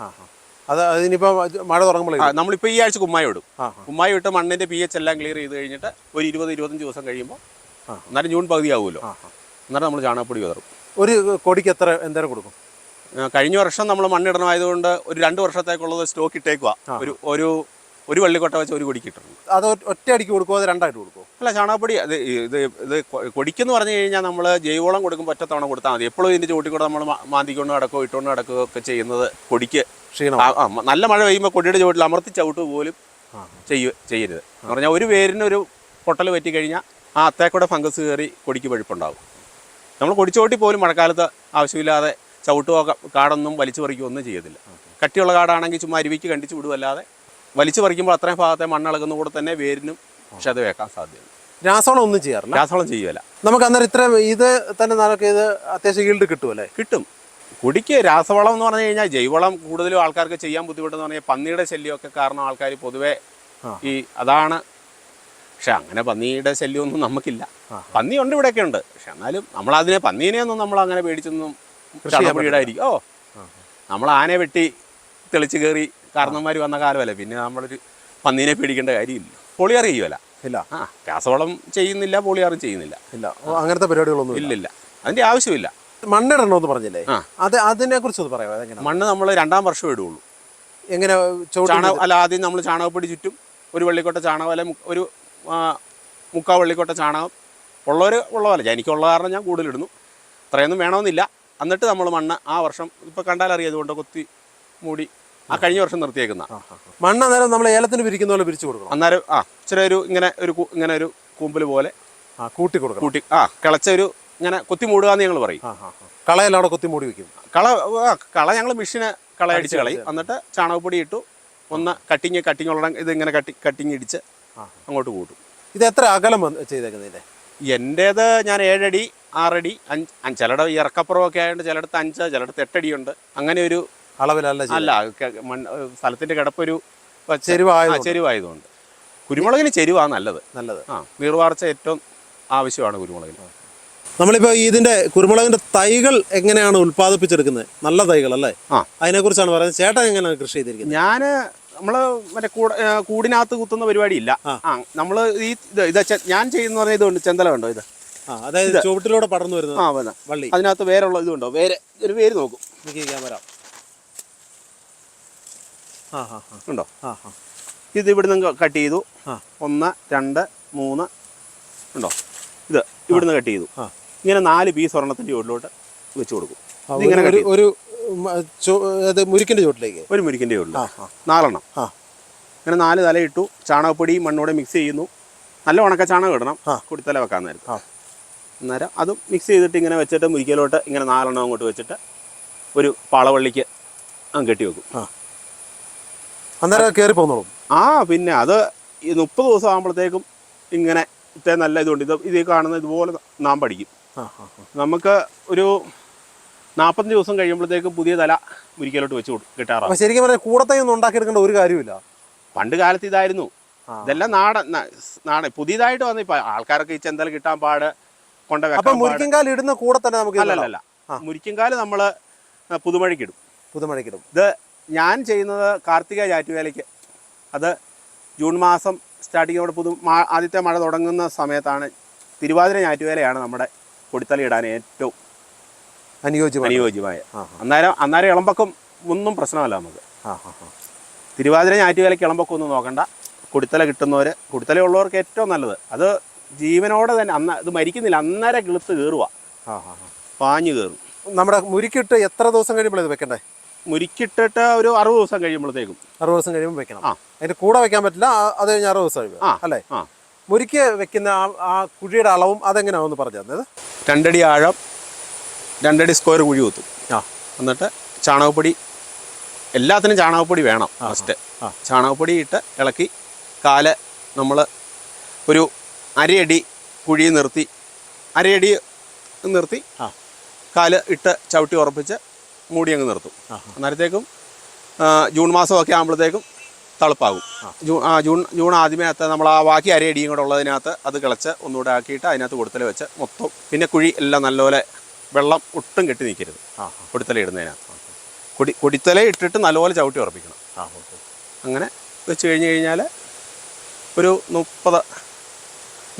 അത് അതിനിപ്പോ മഴ തുടങ്ങുമ്പോഴേ നമ്മളിപ്പോ നമ്മളിപ്പോൾ ഈ ആഴ്ച കുമ്മായി ഇടും. കുമ്മായി ഇട്ട് മണ്ണിന്റെ പി എച്ച് എല്ലാം ക്ലിയർ ചെയ്ത് കഴിഞ്ഞിട്ട് ഒരു ഇരുപത് ഇരുപത്തഞ്ച് ദിവസം കഴിയുമ്പോൾ. എന്നാലും ജൂൺ പകുതി ആവുമല്ലോ എന്നാലും നമ്മൾ ചാണകപ്പൊടി വിതറും. ഒരു കൊടിക്ക് എത്ര എന്തേരം കൊടുക്കും? കഴിഞ്ഞ വർഷം നമ്മൾ മണ്ണിടണമായതുകൊണ്ട് ഒരു രണ്ട് വർഷത്തേക്കുള്ളത് സ്റ്റോക്ക് ഇട്ടേക്കുക ഒരു ഒരു ഒരു വള്ളിക്കൊട്ട വെച്ച് ഒരു കൊടിക്ക് ഇട്ടിട്ടുണ്ട് അത് ഒറ്റ- ഒറ്റയടിക്ക് കൊടുക്കുമോ അത് രണ്ടായിട്ട് കൊടുക്കുമോ അല്ല ചാണകപ്പൊടി അത് ഇത് ഇത് കൊടിക്കെന്ന് പറഞ്ഞു കഴിഞ്ഞാൽ നമ്മൾ ജൈവവളം കൊടുക്കുമ്പോൾ ഒറ്റത്തവണ കൊടുത്താൽ മതി. എപ്പോഴും ഇതിന്റെ ചോട്ടിൽ കൂടെ നമ്മൾ മാന്തിക്കൊണ്ട് നടക്കുകയോ ഇട്ടുകൊണ്ട് നടക്കുകയോ ഒക്കെ ചെയ്യുന്നത് കൊടിക്ക് ക്ഷീണം നല്ല മഴ പെയ്യുമ്പോൾ കൊടിയുടെ ചുവട്ടിൽ അമർത്തി ചവിട്ട് പോലും ചെയ്യ ചെയ്യരുത്. എന്ന് പറഞ്ഞാൽ ഒരു വേരിനൊരു പൊട്ടൽ പറ്റി കഴിഞ്ഞാൽ ആ അത്തേക്കൂടെ ഫംഗസ് കയറി കൊടിക്ക് പഴുപ്പുണ്ടാവും നമ്മൾ കൊടിച്ചോട്ടി പോലും മഴക്കാലത്ത് ആവശ്യമില്ലാതെ ചവിട്ടുകയോ ക- കാടൊന്നും വലിച്ചു പറിക്കുകയോ ഒന്നും ചെയ്യത്തില്ല. കട്ടിയുള്ള കാടാണെങ്കിൽ ചുമ്മാ അരുവിക്ക് കണ്ടിച്ച് വിടുമല്ലാതെ വലിച്ചു പറിക്കുമ്പോൾ അത്രയും ഭാഗത്തെ മണ്ണിളകുന്ന കൂടെ തന്നെ വേരിനും ക്ഷത വെക്കാൻ സാധ്യതയുണ്ട് രാസവളം ഒന്നും ചെയ്യാറില്ല? രാസവളം ചെയ്യുവല്ല നമുക്ക് അന്നേരം ഇത്ര ഇത് തന്നെ നമുക്ക് ഇത് അത്യാവശ്യം ഈൽഡ് കിട്ടുമല്ലേ കിട്ടും. കൊടിക്ക് രാസവളം എന്ന് പറഞ്ഞു കഴിഞ്ഞാൽ ജൈവവളം കൂടുതലും ആൾക്കാർക്ക് ചെയ്യാൻ ബുദ്ധിമുട്ടെന്ന് പറഞ്ഞാൽ പന്നിയുടെ ശല്യമൊക്കെ കാരണം ആൾക്കാർ പൊതുവെ ഈ അതാണ്. പക്ഷെ അങ്ങനെ പന്നിയുടെ ശല്യമൊന്നും നമുക്കില്ല. പന്നിയുണ്ട് ഇവിടെയൊക്കെ ഉണ്ട്. പക്ഷെ എന്നാലും നമ്മൾ അതിനെ പന്നീനെയൊന്നും നമ്മൾ അങ്ങനെ പേടിച്ചൊന്നും ചടപടിയിടായിരിക്കും ഓ. നമ്മൾ ആനയെ വെട്ടി തെളിച്ച് കയറി കാരണന്മാർ വന്ന കാലമല്ല? പിന്നെ നമ്മളൊരു പന്നീനെ പേടിക്കേണ്ട കാര്യമില്ല. പൊളിയാറ് ചെയ്യുമല്ല ഇല്ല. ആ രാസവളം ചെയ്യുന്നില്ല പൊളിയാറും ചെയ്യുന്നില്ല. ഇല്ല. അങ്ങനത്തെ പരിപാടികളൊന്നും ഇല്ല. ഇല്ലില്ല. അതിന്റെ ആവശ്യമില്ല. മണ്ണിടണമെന്ന് പറഞ്ഞില്ലേ. അത് അതിനെ കുറിച്ച് ഒന്ന് പറയാമോ? അതെങ്ങനെ? മണ്ണ് നമ്മൾ രണ്ടാം വർഷം ഇടുകയുള്ളൂ എങ്ങനെ ചാണക അല്ല ആദ്യം നമ്മൾ ചാണകപ്പൊടി ചുറ്റും ഒരു വെള്ളിക്കോട്ട ചാണകം അല്ലെ ഒരു മുക്കാ വെള്ളിക്കൊട്ട ചാണകം. ഉള്ളവർ ഉള്ള പോലെ എനിക്കുള്ള കാരണം ഞാൻ കൂടുതലിടുന്നു അത്രയൊന്നും വേണമെന്നില്ല. എന്നിട്ട് നമ്മൾ മണ്ണ് ആ വർഷം ഇപ്പോൾ കണ്ടാലറിയാം ഇതുകൊണ്ട് കൊത്തി മൂടി ആ കഴിഞ്ഞ വർഷം നിർത്തിയേക്കുന്ന. മണ്ണ് അന്നേരം നമ്മൾ ഏലത്തിന് പിരിക്കുന്ന പോലെ പിരിച്ചു കൊടുക്കണം. അന്നേരം ആ ഇച്ചിരി ഒരു ഇങ്ങനെ ഒരു ഇങ്ങനെ ഒരു കൂമ്പൽ പോലെ ആ കൂട്ടി കൊടുക്കണം. കൂട്ടി ആ കിളച്ച ഒരു ഇങ്ങനെ കൊത്തി മൂടുക എന്ന് ഞങ്ങൾ പറയും. കളയെല്ലാം അവിടെ കൊത്തി മൂടി വെക്കും. കള ആ, കള ഞങ്ങൾ മെഷീന് കളയടിച്ച് കളയും. എന്നിട്ട് ചാണകപ്പൊടി ഇട്ടു. ഒന്ന് കട്ടിങ് കട്ടിങ് ഉള്ള ഇത് ഇങ്ങനെ കട്ടി കട്ടിങ് ഇടിച്ച് അങ്ങോട്ട് കൂട്ടും. ഇത് എത്ര അകലം ചെയ്തേക്കുന്നതിന്റെ എന്റേത് ഞാൻ ഏഴടി ആറടി അഞ്ച് ചിലടെ ചിലയുടെ ഇറക്കപ്പുറമൊക്കെ ആയതുകൊണ്ട് ചിലയിടത്ത് അഞ്ച് ചിലയിടത്ത് എട്ടടിയുണ്ട്. അങ്ങനെ ഒരു അളവിലല്ല. അല്ല സ്ഥലത്തിന്റെ കിടപ്പൊരു വച്ച- ചെരുവായതുകൊണ്ട്. കുരുമുളകിന് ചെരുവാ നല്ലത്. നല്ലത്. ആ നീർവാർച്ച ഏറ്റവും ആവശ്യമാണ് കുരുമുളകിന്. നമ്മളിപ്പോൾ ഇതിന്റെ കുരുമുളകിന്റെ തൈകൾ എങ്ങനെയാണ് ഉൽപ്പാദിപ്പിച്ചെടുക്കുന്നത്? നല്ല തൈകൾ അല്ലേ ആ. അതിനെക്കുറിച്ചാണ് പറയുന്നത്. ചേട്ടൻ എങ്ങനെയാണ് കൃഷി ചെയ്തിരിക്കുന്നത്? ഞാൻ നമ്മൾ മറ്റേ കൂട കൂടിനകത്ത് കുത്തുന്ന പരിപാടിയില്ല. ആ. നമ്മൾ നമ്മൾ ഈ ഇത് ഇത് ഞാൻ ചെയ്യുന്ന പറഞ്ഞ ഇതുണ്ട്. ചെന്തല കണ്ടോ ഇത്? ആ അതായത് ചുവട്ടിലൂടെ പടർന്നു വരുന്നത് ആ വള്ളി. അതിനകത്ത് വേരുള്ള ഇതുണ്ടോ? വേര് ഒരു വേര് നോക്കും. ക്യാമറ. ഉണ്ടോ? ഇത് ഇവിടെ ഇത് ഇവിടുന്ന് കട്ട് ചെയ്തു. ഒന്ന് രണ്ട് മൂന്ന്. ഉണ്ടോ? ഇത് ഇവിടുന്ന് കട്ട് ചെയ്തു. ഇങ്ങനെ നാല് പീസ് സ്വർണത്തിന്റെ ചുവട്ടിലോട്ട് വെച്ച് കൊടുക്കും. ഇതിങ്ങനെ ഒരു- മുരിക്കിന്റെ ചുവട്ടിലേക്ക്? ഒരു മുരിക്കിന്റെ ചുവട്ടിൽ നാലെണ്ണം. ഇങ്ങനെ നാല് തല ഇട്ടു. ചാണകപ്പൊടിയും മണ്ണോടെ മിക്സ് ചെയ്യുന്നു. നല്ല ഉണക്ക ചാണകം ഇടണം. കുടിത്തല വെക്കാൻ നേരത്ത്. അന്നേരം അതും മിക്സ് ചെയ്തിട്ട് ഇങ്ങനെ വെച്ചിട്ട് മുരിക്കലോട്ട് ഇങ്ങനെ നാലെണ്ണം അങ്ങോട്ട് വെച്ചിട്ട് ഒരു പാളവള്ളിക്ക് അങ്ങ് കെട്ടി വെക്കും. അന്നേരം കയറി പോന്നോളും. ആ പിന്നെ അത് ഈ മുപ്പത് ദിവസം ആകുമ്പോഴത്തേക്കും ഇങ്ങനെ ഇത്രയും നല്ല ഇതുണ്ട്. ഇത് ഇത് കാണുന്ന ഇതുപോലെ നാം പഠിക്കും. നമുക്ക് ഒരു നാൽപ്പത്തഞ്ച് ദിവസം കഴിയുമ്പോഴത്തേക്കും പുതിയ തല മുരിക്കലോട്ട് വെച്ച് കൊടുക്കും കിട്ടാറാണ് ശരിക്കും പറഞ്ഞാൽ കൂടത്തൈ ഒന്നും ഉണ്ടാക്കിയെടുക്കേണ്ട ഒരു കാര്യമില്ല പണ്ട് കാലത്ത് ഇതായിരുന്നു. ഇതെല്ലാം നാടൻ നാടൻ പുതിയതായിട്ട് വന്ന ഇപ്പൊ ആൾക്കാരൊക്കെ ഈ ചെന്തൽ കിട്ടാൻ പാട് കൊണ്ട മുരിക്കാൽ ഇടുന്ന കൂടെ തന്നെ നമുക്ക് അല്ലല്ല മുരിക്കൻകാൽ നമ്മൾ നമ്മൾ പുതുമഴയ്ക്കിടും പുതുമഴക്കിടും ഇത് ഞാൻ ചെയ്യുന്നത് കാർത്തിക ചാറ്റുവേലയ്ക്ക് അത് ജൂൺ മാസം സ്റ്റാർട്ടിങ് അവിടെ പുതു ആദ്യത്തെ മഴ തുടങ്ങുന്ന സമയത്താണ് തിരുവാതിര ഞാറ്റുവേലയാണ് നമ്മുടെ കൊടിത്തല ഇടാൻ ഏറ്റവും അനുയോജ്യം അനുയോജ്യമായ. അന്നേരം അന്നേരം ഇളമ്പക്കം ഒന്നും പ്രശ്നമല്ല നമുക്ക്. തിരുവാതിര ഞാറ്റുവേലയ്ക്ക് ഇളമ്പക്കം ഒന്നും നോക്കണ്ട. കുടിത്തല കിട്ടുന്നവർ കുടിത്തല ഉള്ളവർക്ക് ഏറ്റവും നല്ലത്. അത് ജീവനോടെ തന്നെ അന്ന ഇത് മരിക്കുന്നില്ല അന്നേരം കിളുത്ത് കയറുക. പാഞ്ഞു കയറും നമ്മുടെ മുരിക്കിട്ട് എത്ര ദിവസം കഴിയുമ്പോൾ ഇത് വെക്കണ്ടേ? മുരിക്കിട്ടിട്ട് ഒരു അറുപത് ദിവസം കഴിയുമ്പോഴത്തേക്കും. അറുപത് ദിവസം കഴിയുമ്പോൾ വെക്കണം. അതിന്റെ കൂടെ വെക്കാൻ പറ്റില്ല അത് കഴിഞ്ഞ അറുപത് ദിവസം അല്ലേ? മുരിക്ക് വെക്കുന്ന ആ- കുഴിയുടെ അളവും അതെങ്ങനെയാണെന്ന് പറഞ്ഞു തന്നത്? രണ്ടടി ആഴം രണ്ടടി സ്ക്വയർ കുഴി കുത്തും. ആ. എന്നിട്ട് ചാണകപ്പൊടി എല്ലാത്തിനും ചാണകപ്പൊടി വേണം ഫസ്റ്റ്. ചാണകപ്പൊടി ഇട്ട് ഇളക്കി കാൽ നമ്മൾ ഒരു അരയടി കുഴി നിർത്തി അരയടി നിർത്തി. കാൽ ഇട്ട് ചവിട്ടി ഉറപ്പിച്ച് മൂടി അങ്ങ് നിർത്തും. അന്നേരത്തേക്കും ജൂൺ മാസമൊക്കെ ആകുമ്പോഴത്തേക്കും തളുപ്പാകും. ജൂൺ ആ ജൂൺ ജൂൺ ആദ്യമേ അകത്ത് നമ്മൾ ആ ബാക്കി അരയടിയും കൂടെ ഉള്ളതിനകത്ത് അത് കിളച്ച് ഒന്നുകൂടെ ആക്കിയിട്ട് അതിനകത്ത് കൊടുത്തൽ വെച്ച് മൊത്തം പിന്നെ കുഴി എല്ലാം നല്ലപോലെ വെള്ളം ഒട്ടും കെട്ടി നിൽക്കരുത്. കൊടുത്തല ഇടുന്നതിനകത്ത്. കൊടി കൊടിത്തല ഇട്ടിട്ട് നല്ലപോലെ ചവിട്ടി ഉറപ്പിക്കണം. അങ്ങനെ വെച്ച് കഴിഞ്ഞ് കഴിഞ്ഞാൽ ഒരു മുപ്പത്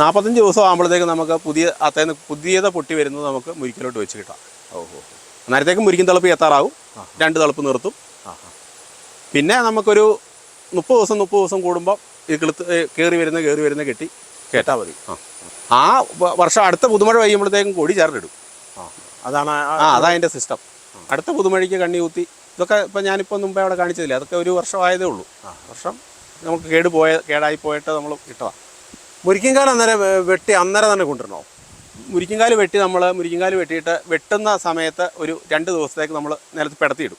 നാൽപ്പത്തഞ്ച് ദിവസം ആകുമ്പോഴത്തേക്ക് നമുക്ക് പുതിയ അത്തേന്ന് പുതിയത് പൊട്ടി വരുന്നത് നമുക്ക് മുരിക്കലോട്ട് വെച്ച് കിട്ടാം. ഓ ഓ ഓ. അന്നേരത്തേക്കും മുരിക്കും തിളപ്പ് എത്താറാവും. രണ്ട് തിളപ്പ് നിർത്തും. പിന്നെ നമുക്കൊരു മുപ്പത് ദിവസം മുപ്പത് ദിവസം കൂടുമ്പോൾ ഈ കിളുത്ത് കയറി വരുന്ന കയറി വരുന്ന കെട്ടി കേട്ടാൽ മതി. ആ. വർഷം അടുത്ത പുതുമഴ പെയ്യുമ്പോഴത്തേക്കും കൂടി ചേർന്നിടും. അതാണ് ആ- അതതിന്റെ അതിന്റെ സിസ്റ്റം അടുത്ത പുതുമഴയ്ക്ക് കണ്ണി കുത്തി ഇതൊക്കെ ഇപ്പം ഞാനിപ്പോൾ മുമ്പേ അവിടെ കാണിച്ചതില്ല? അതൊക്കെ ഒരു വർഷമായതേ ഉള്ളൂ. വർഷം നമുക്ക് കേട് പോയ കേടായി പോയിട്ട് നമ്മൾ കിട്ടതാണ് മുരിക്കും കാലം അന്നേരം വെട്ടി അന്നേരം തന്നെ കൊണ്ടുവരണോ? മുരിക്കിങ്കാൽ വെട്ടി നമ്മൾ മുരിക്കിങ്കാൽ വെട്ടിയിട്ട് വെട്ടുന്ന സമയത്ത് ഒരു രണ്ട് ദിവസത്തേക്ക് നമ്മൾ നിലത്ത് പിടത്തിയിടും.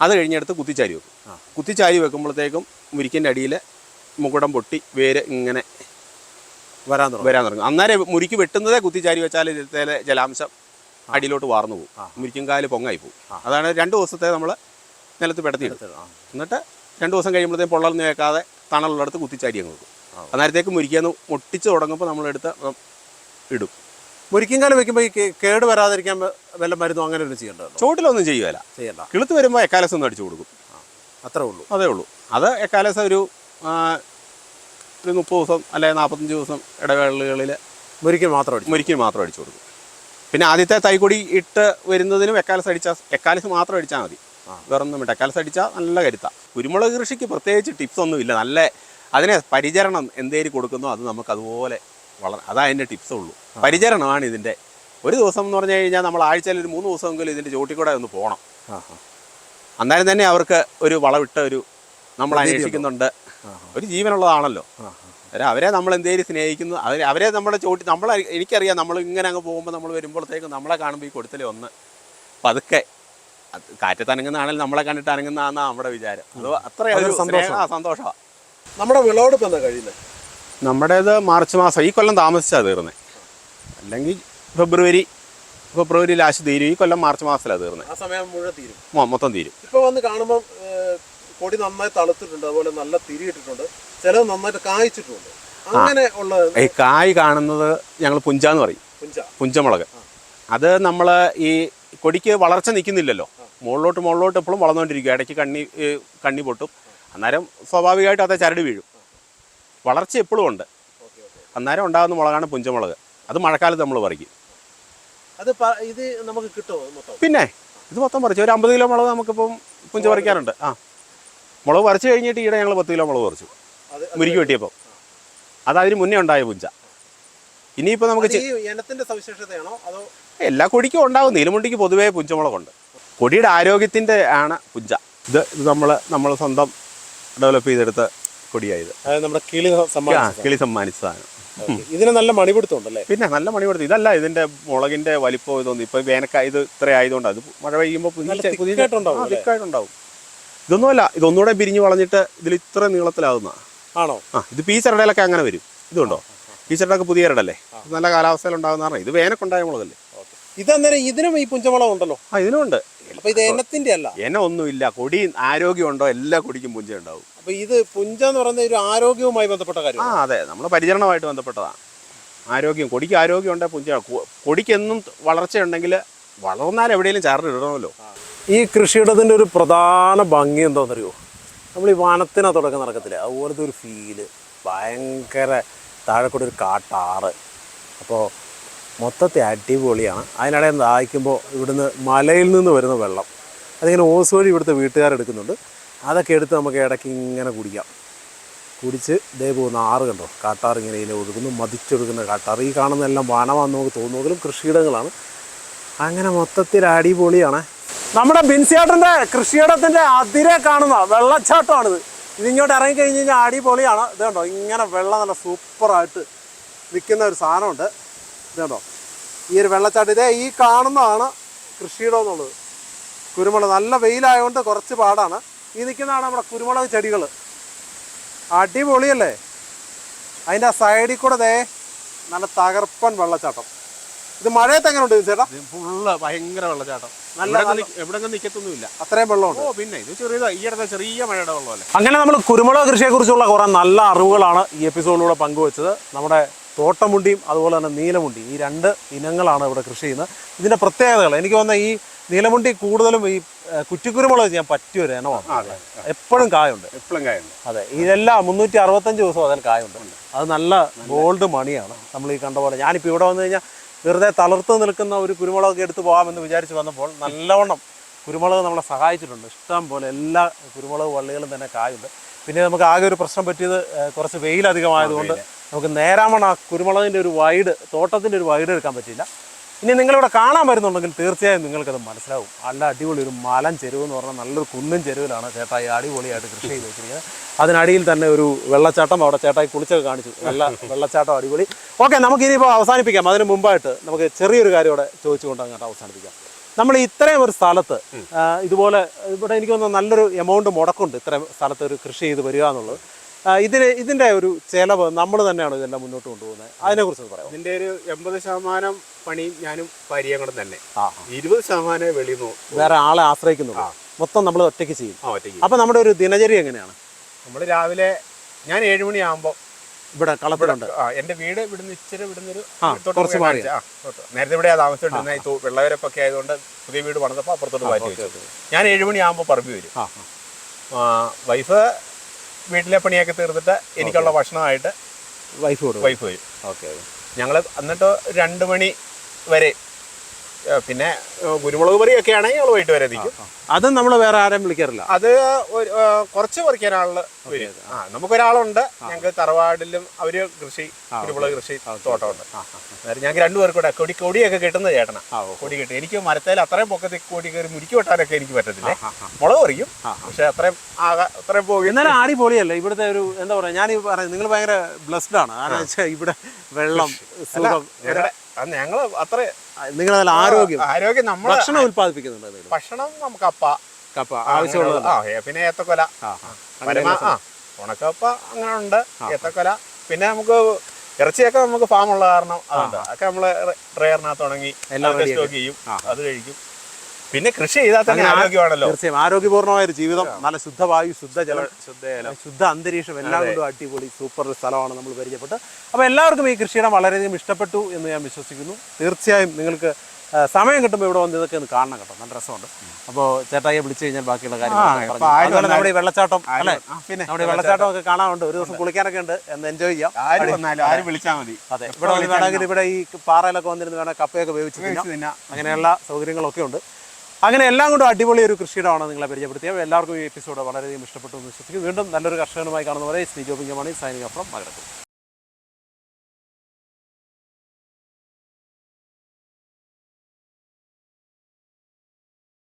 അത് കഴിഞ്ഞെടുത്ത് കുത്തിച്ചാരി വെക്കും. കുത്തിച്ചാരി വെക്കുമ്പോഴത്തേക്കും മുരിക്കിന്റെ അടിയിൽ മുകുടം പൊട്ടി വേര് ഇങ്ങനെ വരാൻ തുടങ്ങും. വരാൻ തുടങ്ങും. അന്നേരം മുരിക്ക് വെട്ടുന്നതേ കുത്തിച്ചാരി വെച്ചാൽ ഇതിലെ ജലാംശം അടിയിലോട്ട് വാർന്നു പോകും. മുരിക്കിങ്കാൽ പൊങ്ങായി പോകും. അതാണ് രണ്ട് ദിവസത്തെ നമ്മൾ നിലത്ത് പെടത്തിയെടുത്തത്. എന്നിട്ട് രണ്ട് ദിവസം കഴിയുമ്പോഴത്തേക്കും പൊള്ളൽ നിന്ന് വെക്കാതെ തണലുള്ളിടത്ത് കുത്തിച്ചാരി അങ്ങ് വെക്കും. അന്നേരത്തേക്ക് മുരിക്കാന്ന് ഒട്ടിച്ച് തുടങ്ങുമ്പോൾ നമ്മളെടുത്ത് ഇടും. മുരിക്കും കാലം വെക്കുമ്പോൾ ഈ കേട് വരാതിരിക്കാൻ വല്ല മരുന്നോ അങ്ങനെ ഒന്നും ചെയ്യേണ്ടത് ചോട്ടിലൊന്നും ചെയ്യുകയില്ല. ചെയ്യണ്ട. കിളുത്ത് വരുമ്പോൾ എക്കാലസ് ഒന്ന് അടിച്ചു കൊടുക്കും. അത്രേ ഉള്ളൂ. അതേ ഉള്ളൂ. അത് എക്കാലസ് ഒരു ഒരു മുപ്പത് ദിവസം അല്ലെങ്കിൽ നാൽപ്പത്തഞ്ച് ദിവസം ഇടവേളകളിൽ മുരിക്കും മാത്രം അടിച്ചു മുരിക്കും മാത്രം അടിച്ചു കൊടുക്കും. പിന്നെ ആദ്യത്തെ തൈക്കൊടി ഇട്ട് വരുന്നതിനും എക്കാലസ് അടിച്ചാൽ എക്കാലസ് മാത്രം അടിച്ചാൽ മതി. വേറൊന്നും വേണ്ട എക്കാലസ് അടിച്ചാൽ നല്ല കരുത്ത. കുരുമുളക് കൃഷിക്ക് പ്രത്യേകിച്ച് ടിപ്സ് ഒന്നും ഇല്ല നല്ല അതിനെ പരിചരണം എന്തേലും കൊടുക്കുന്നോ അത് നമുക്ക് അതുപോലെ വളർ അതാ അതിന്റെ ടിപ്സ് ഉള്ളൂ. പരിചരണമാണ് ഇതിന്റെ ഒരു ദിവസം എന്ന് പറഞ്ഞു കഴിഞ്ഞാൽ നമ്മൾ ആഴ്ചയിൽ ഒരു മൂന്ന് ദിവസമെങ്കിലും ഇതിന്റെ ചോട്ടിക്കൂടെ ഒന്ന് പോകണം അന്നേരം തന്നെ അവർക്ക് ഒരു വളവിട്ട ഒരു നമ്മൾ അന്വേഷിക്കുന്നുണ്ട്. ഒരു ജീവനുള്ളതാണല്ലോ. അവരെ നമ്മൾ എന്തേലും സ്നേഹിക്കുന്നു. അവർ അവരെ നമ്മുടെ ചോട്ടി നമ്മൾ എനിക്കറിയാം നമ്മൾ ഇങ്ങനെ അങ്ങ് പോകുമ്പോൾ നമ്മൾ വരുമ്പോഴത്തേക്ക് നമ്മളെ കാണുമ്പോൾ ഈ കൊടുത്തലേ ഒന്ന് പതുക്കെ കാറ്റത്ത് അനങ്ങുന്നതാണെങ്കിൽ നമ്മളെ കണ്ടിട്ട് അനങ്ങുന്നതാണെന്നാണ് നമ്മുടെ വിചാരം. അത് അത്ര ഒരു സന്തോഷം. സന്തോഷമാണ്. സന്തോഷമാണ് നമ്മുടെ വിളവെടുപ്പ് എന്താ കഴിയുന്നത് നമ്മുടേത് മാർച്ച് മാസം ഈ കൊല്ലം താമസിച്ചാണ് തീർന്നത് അല്ലെങ്കിൽ ഫെബ്രുവരി ഫെബ്രുവരി ലാസ്റ്റ് തീരും. ഈ കൊല്ലം മാർച്ച് മാസത്തിലാണ് തീർന്നത് ആ സമയം മുഴുവൻ തീരും. മൊത്തം തീരും. ഇപ്പോൾ വന്ന് കാണുമ്പോൾ കൊടി നന്നായി തളുത്തിട്ടുണ്ട്. അതുപോലെ നല്ല തിരിയിട്ടിട്ടുണ്ട് ചിലത് നന്നായിട്ട് കായ്ച്ചിട്ടുണ്ട്. അങ്ങനെ ഉള്ള ഈ കായ് കാണുന്നത് ഞങ്ങൾ പുഞ്ചാന്ന് പറയും. പുഞ്ച. പുഞ്ചമുളക്. അത് നമ്മൾ ഈ കൊടിക്ക് വളർച്ച നിൽക്കുന്നില്ലല്ലോ. മുകളിലോട്ട് മുകളിലോട്ട് എപ്പോഴും വളർന്നുകൊണ്ടിരിക്കും. ഇടയ്ക്ക് കണ്ണി കണ്ണി പൊട്ടും. അന്നേരം സ്വാഭാവികമായിട്ടും അത് ചരട് വീഴും. വളർച്ച എപ്പോഴും ഉണ്ട്. അന്നേരം ഉണ്ടാകുന്ന മുളകാണ് പുഞ്ചമുളക്. അത് മഴക്കാലത്ത് നമ്മൾ പറിക്കും. അത് ഇത് നമുക്ക് കിട്ടുമോ പിന്നെ ഇത് മൊത്തം പറിച്ചു. ഒരു അമ്പത് കിലോ മുളക് നമുക്കിപ്പം പുഞ്ച പറിക്കാറുണ്ട്. ആ. മുളക് പറിച്ചു കഴിഞ്ഞിട്ട് ഈടെ ഞങ്ങൾ പത്ത് കിലോ മുളക് പറിച്ചു. മുരിക്ക് വെട്ടിയപ്പോൾ അത് അതിന് മുന്നേ ഉണ്ടായ പുഞ്ച. ഇനിയിപ്പോൾ നമുക്ക് സവിശേഷതയാണോ? അതോ എല്ലാ കൊടിക്കും ഉണ്ടാകും നീലമുണ്ടിക്ക് പൊതുവേ പുഞ്ചമുളകുണ്ട്. കൊടിയുടെ ആരോഗ്യത്തിന്റെ ആണ് പുഞ്ച. ഇത് ഇത് നമ്മൾ നമ്മൾ സ്വന്തം ഡെവലപ്പ് ചെയ്തെടുത്ത കൊടിയായത്. അതായത് നമ്മുടെ കിളി ആ, സമ്മാനം കിളി സമ്മാനിച്ചതാണ് ഇതിന് നല്ല മണിപിടുത്തം ഉണ്ടല്ലേ പിന്നെ നല്ല മണി കൊടുത്തു ഇതല്ല ഇതിന്റെ മുളകിന്റെ വലിപ്പം ഇതൊന്നും ഇപ്പൊ വേനൽക്കാ ഇത് ഇത്ര ആയതുകൊണ്ട് അത് മഴ പെയ്യുമ്പോൾ നല്ല thick-ആയിട്ടുണ്ടാവും അല്ലേ? തിക്കായിട്ടുണ്ടാവും. ഇതൊന്നുമല്ല ഇതൊന്നുകൂടെ പിരിഞ്ഞു വളഞ്ഞിട്ട് ഇതിൽ ഇത്ര നീളത്തിലാവുന്ന. ആണോ? ആ ഇത് പീച്ചരടയിലൊക്കെ അങ്ങനെ വരും. ഇതുണ്ടോ? പീച്ചരടൊക്കെ പുതിയ ഇരടല്ലേ ഇത് നല്ല കാലാവസ്ഥയിൽ ഉണ്ടാകുന്ന പറഞ്ഞാൽ ഇത് വേനക്കുണ്ടായ മുളകല്ലേ? ഇതന്നേരം ഇതിനും ഈ പുഞ്ചമുളക് ഉണ്ടല്ലോ? ആ ഇതിനുണ്ട് അപ്പൊ ഇത് എന്നത്തിന്റെ അല്ല എന ഒന്നുമില്ല. കൊടി ആരോഗ്യമുണ്ടോ? എല്ലാ കൊടിക്കും പുഞ്ച ഇത് പുഞ്ച എന്ന് പറയുന്നത് ഒരു ആരോഗ്യവുമായി ബന്ധപ്പെട്ട കാര്യം ആ അതെ. നമ്മൾ പരിചരണമായിട്ട് ബന്ധപ്പെട്ടതാണ് ആരോഗ്യം കൊടിക്ക് ആരോഗ്യം ഉണ്ടെങ്കിൽ പുഞ്ച കൊടിക്കെന്നും വളർച്ചയുണ്ടെങ്കിൽ വളർന്നാൽ എവിടെയെങ്കിലും ചാറിടണമല്ലോ ഈ കൃഷിയിടത്തിന്റെ ഒരു പ്രധാന ഭംഗി എന്താണെന്നറിയോ നമ്മൾ ഈ വനത്തിനകത്തോടൊക്കെ നടക്കത്തില്ല? അതുപോലത്തെ ഒരു ഫീൽ. ഭയങ്കര താഴെ കൂടെ ഒരു കാട്ടാറ്. അപ്പോൾ മൊത്തത്തെ അടിപൊളിയാണ്. അതിനിടെ ദാഹിക്കുമ്പോൾ ഇവിടുന്ന് മലയിൽ നിന്ന് വരുന്ന വെള്ളം. അതിങ്ങനെ ഓസ് വഴി ഇവിടുത്തെ വീട്ടുകാരെടുക്കുന്നുണ്ട്. അതൊക്കെ എടുത്ത് നമുക്ക് ഇടയ്ക്ക് ഇങ്ങനെ കുടിക്കാം. കുടിച്ച് ദേ പോകുന്ന ആറ് കണ്ടോ? കാട്ടാർ ഇങ്ങനെ ഇതിനെ ഒഴുകുന്നു മതിച്ചൊഴുകുന്ന കാട്ടാർ. ഈ കാണുന്നതെല്ലാം വനമാണെന്ന് നമുക്ക് തോന്നുമെങ്കിലും കൃഷിയിടങ്ങളാണ്. അങ്ങനെ മൊത്തത്തിൽ അടിപൊളിയാണ്. നമ്മുടെ ബിൻസിയാട്ടന്റെ കൃഷിയിടത്തിന്റെ അതിരെ കാണുന്ന വെള്ളച്ചാട്ടമാണിത്. ഇതിങ്ങോട്ട് ഇറങ്ങിക്കഴിഞ്ഞ് കഴിഞ്ഞാൽ അടിപൊളിയാണ്. ഇത് കണ്ടോ? ഇങ്ങനെ വെള്ളം നല്ല സൂപ്പറായിട്ട് നിൽക്കുന്ന ഒരു സാധനമുണ്ട്. ഇത് കണ്ടോ? ഈ ഒരു വെള്ളച്ചാട്ടം. ഇതേ ഈ കാണുന്നതാണ് കൃഷിയിടം എന്നുള്ളത്. കുരുമുളക്. നല്ല വെയിലായതുകൊണ്ട് കുറച്ച് പാടാണ്. ഈ നിൽക്കുന്നതാണ് നമ്മുടെ കുരുമുളക് ചെടികൾ അടിപൊളിയല്ലേ? അതിന്റെ സൈഡിൽ കൂടെ ദേ നല്ല തകർപ്പൻ വെള്ളച്ചാട്ടം. ഇത് മഴയത്ത് എങ്ങനെ ഉണ്ട് ചേട്ടാ ഫുള്ള് ഭയങ്കര വെള്ളച്ചാട്ടം. നല്ല- എവിടെ നിൽക്കത്തൊന്നുമില്ല അത്രയും വെള്ളമുണ്ട്. ഓ പിന്നെ ഇത് ചെറിയതാ ഈ അടുത്ത ചെറിയ മഴയുടെ വെള്ളമല്ലേ? അങ്ങനെ നമ്മൾ കുരുമുളക് കൃഷിയെക്കുറിച്ചുള്ള കുറേ നല്ല അറിവുകളാണ് ഈ എപ്പിസോഡിലൂടെ പങ്കുവച്ചത്. നമ്മുടെ തോട്ടമുണ്ടിയും അതുപോലെ തന്നെ നീലമുണ്ടി ഈ രണ്ട് ഇനങ്ങളാണ് ഇവിടെ കൃഷി ചെയ്യുന്നത്. ഇതിന്റെ പ്രത്യേകതകൾ എനിക്ക് തോന്നുന്ന ഈ നീലമുണ്ടി കൂടുതലും ഈ കുറ്റിക്കുരുമുളക് ചെയ്യാൻ പറ്റിയ ഒരു ഇനമാണ് എപ്പോഴും കായുണ്ട്. എപ്പോഴും കായുണ്ട്. അതെ ഇതെല്ലാം മുന്നൂറ്റി അറുപത്തഞ്ച് ദിവസം അതിൽ കായുണ്ട്. അത് നല്ല ഗോൾഡ് മണിയാണ്. നമ്മൾ ഈ കണ്ട പോലെ ഞാനിപ്പോൾ ഇവിടെ വന്നു കഴിഞ്ഞാൽ വെറുതെ തളർത്ത് നിൽക്കുന്ന ഒരു കുരുമുളകൊക്കെ എടുത്ത് പോകാമെന്ന് വിചാരിച്ച് വന്നപ്പോൾ നല്ലവണ്ണം കുരുമുളക് നമ്മളെ സഹായിച്ചിട്ടുണ്ട്. ഇഷ്ടം പോലെ എല്ലാ കുരുമുളക് വള്ളികളും തന്നെ കായുണ്ട്. പിന്നെ നമുക്ക് ആകെ ഒരു പ്രശ്നം പറ്റിയത് കുറച്ച് വെയിലധികമായതുകൊണ്ട് നമുക്ക് നേരാമണ കുരുമുളകിന്റെ ഒരു വൈഡ് തോട്ടത്തിന്റെ ഒരു വൈഡ് എടുക്കാൻ പറ്റില്ല ഇനി നിങ്ങളിവിടെ കാണാൻ വരുന്നുണ്ടെങ്കിൽ തീർച്ചയായും നിങ്ങൾക്കത് മനസ്സിലാവും. നല്ല അടിപൊളി ഒരു മലം ചെരുവ് എന്ന് പറഞ്ഞാൽ നല്ലൊരു കുന്നും ചെരുവിലാണ് ചേട്ടായി അടിപൊളിയായിട്ട് കൃഷി ചെയ്ത് വെച്ചിരിക്കുന്നത് അതിനടിയിൽ തന്നെ ഒരു വെള്ളച്ചാട്ടം അവിടെ ചേട്ടായി കുളിച്ചൊക്കെ കാണിച്ചു. നല്ല വെള്ളച്ചാട്ടം അടിപൊളി. ഓക്കെ നമുക്ക് ഇനിയിപ്പോൾ അവസാനിപ്പിക്കാം. അതിന് മുമ്പായിട്ട് നമുക്ക് ചെറിയൊരു കാര്യം ഇവിടെ ചോദിച്ചുകൊണ്ട് അങ്ങോട്ട് അവസാനിപ്പിക്കാം. നമ്മൾ ഇത്രയും ഒരു സ്ഥലത്ത് ഇതുപോലെ ഇവിടെ എനിക്ക് തോന്നുന്നു നല്ലൊരു എമൗണ്ട് മുടക്കുണ്ട് ഇത്രയും സ്ഥലത്ത് ഒരു കൃഷി ചെയ്ത് വരിക എന്നുള്ളത്. ഇതിന് ഇതിന്റെ ഒരു ചെലവ് നമ്മൾ തന്നെയാണ് ഇതെല്ലാം മുന്നോട്ട് കൊണ്ടുപോകുന്നത്. അതിനെക്കുറിച്ച് പറയാം ഇതിന്റെ ഒരു എൺപത് ശതമാനം പണി ഞാനും പരിയങ്ങളും തന്നെ. ഇരുപത് ശതമാനം വെളിയിൽ നിന്ന് വേറെ ആളെ ആശ്രയിക്കുന്നുള്ളൂ. മൊത്തം നമ്മൾ ഒറ്റയ്ക്ക് ചെയ്യും. അപ്പോൾ നമ്മുടെ ഒരു ദിനചര്യ എങ്ങനെയാണ്? നമ്മൾ രാവിലെ ഞാൻ ഏഴ് മണിയാകുമ്പോൾ ഇവിടെ കളപ്പിടുണ്ട് എന്റെ വീട് ഇവിടുന്ന് ഇച്ചിരി ഇവിടുന്ന് ഒരു കുറച്ച് മാറി. നേരത്തെ ഇവിടെ താമസിച്ചോണ്ടിരുന്ന ഈ വെള്ളവരപ്പൊക്കെ ആയതുകൊണ്ട് പുതിയ വീട് പണിതപ്പോൾ അപ്പുറത്തോട്ട് മാറ്റി വെച്ചു. ഞാൻ ഏഴുമണിയാകുമ്പോ പറമ്പി വരും. വൈഫ് വീട്ടിലെ പണിയൊക്കെ തീർത്തിട്ട് എനിക്കുള്ള ഭക്ഷണമായിട്ട് വൈഫ് വൈഫ് പോയി ഓക്കെ ഞങ്ങൾ എന്നിട്ട് രണ്ട് മണി വരെ പിന്നെ കുരുമുളക് പൊറിയൊക്കെ ആണെങ്കിൽ ഞങ്ങൾ വൈകിട്ട് വരെ നിൽക്കും അതും നമ്മൾ വേറെ ആരും വിളിക്കാറില്ല. അത് കുറച്ച് പറിക്കാൻ ആൾ വരും. ആ നമുക്കൊരാളുണ്ട്. ഞങ്ങൾക്ക് തറവാടിലും അവർ കൃഷി കുരുമുളക് കൃഷി തോട്ടമുണ്ട്. അന്നേരം ഞങ്ങൾക്ക് രണ്ടുപേർക്ക് കൂടെ കൊടി കൊടിയൊക്കെ കിട്ടുന്ന ചേട്ടനാ. കൊടി കിട്ടും. എനിക്ക് മരത്തേൽ അത്രയും പൊക്കത്തിൽ കൊടി കയറി മുരിക്കി വെട്ടാനൊക്കെ എനിക്ക് പറ്റത്തില്ല? മുളക് പറിക്കും. പക്ഷെ അത്രയും അത്രയും പോകും എന്നാലും അടിപൊളിയല്ലേ ഇവിടുത്തെ ഒരു എന്താ പറയാ ഞാൻ പറയുന്നത് നിങ്ങൾ ഭയങ്കര ബ്ലസ്ഡ് ആണ് കാരണം ഇവിടെ വെള്ളം ഞങ്ങൾ ഞങ്ങൾ അത്ര നിങ്ങൾ നല്ല ആരോഗ്യം ആരോഗ്യം നമ്മൾ ഭക്ഷണം ഉൽപ്പാദിപ്പിക്കുന്നുണ്ട് ഭക്ഷണം നമുക്ക് അപ്പ കപ്പ ആവശ്യമുള്ളത്. ആ പിന്നെ ഏത്തക്കൊല. ആ, ഉണക്കപ്പ അങ്ങനെ ഉണ്ട് ഏത്തക്കൊല. പിന്നെ നമുക്ക് ഇറച്ചിയൊക്കെ നമുക്ക് ഫാം ഉള്ള കാരണം അതുണ്ട്. അതൊക്കെ നമ്മൾ ഡ്രയറിനകത്ത് ഉണങ്ങി എല്ലാവരും സ്റ്റോക്ക് ചെയ്യും. അത് കഴിക്കും. പിന്നെ കൃഷി ചെയ്താൽ തന്നെ ആരോഗ്യമാണല്ലോ. തീർച്ചയായും. ആരോഗ്യപൂർണമായ ഒരു ജീവിതം നല്ല ശുദ്ധവായു ശുദ്ധജലം ശുദ്ധജലം. ശുദ്ധ അന്തരീക്ഷം എല്ലാം കൊണ്ടും അടിപൊളി സൂപ്പർ ഒരു സ്ഥലമാണ് നമ്മൾ പരിചയപ്പെട്ട് അപ്പോൾ എല്ലാവർക്കും ഈ കൃഷിയിടം വളരെയധികം ഇഷ്ടപ്പെട്ടു എന്ന് ഞാൻ വിശ്വസിക്കുന്നു. തീർച്ചയായും നിങ്ങൾക്ക് സമയം കിട്ടുമ്പോൾ ഇവിടെ വന്ന് ഇതൊക്കെ ഒന്ന് കാണണം കേട്ടോ. നല്ല രസമുണ്ട്. അപ്പോൾ ചേട്ടായിയെ വിളിച്ചു കഴിഞ്ഞാൽ ബാക്കിയുള്ള കാര്യങ്ങൾ അതുപോലെ നമ്മുടെ ഈ വെള്ളച്ചാട്ടം അല്ലേ? പിന്നെ നമ്മുടെ വെള്ളച്ചാട്ടം. ഒക്കെ കാണാനുണ്ട്. ഒരു ദിവസം കുളിക്കാനൊക്കെ ഉണ്ട്. എന്ന് എൻജോയ് ചെയ്യാം. ആര് വിളിച്ചാൽ മതി. അതെ. ഇവിടെ വേണമെങ്കിൽ ഇവിടെ ഈ പാറയിലൊക്കെ വന്നിരുന്ന് വേണമെങ്കിൽ കപ്പയൊക്കെ വേവിച്ച് തിന്നാം. അങ്ങനെയുള്ള സൗകര്യങ്ങളൊക്കെ ഉണ്ട്. അങ്ങനെ എല്ലാം കൊണ്ടും അടിപൊളി ഒരു കൃഷിയിടമാണ് നിങ്ങളെ പരിചയപ്പെടുത്തിയത്. എല്ലാവർക്കും ഈ എപ്പിസോഡ് വളരെയധികം ഇഷ്ടപ്പെട്ടു എന്ന് വിശ്വസിക്കുന്നു. വീണ്ടും നല്ലൊരു കർഷകനുമായി കാണുന്നവരെ സ്നീ ജോബിംഗമാണ് സൈനിങ് അപ്പുറം മകരക്കും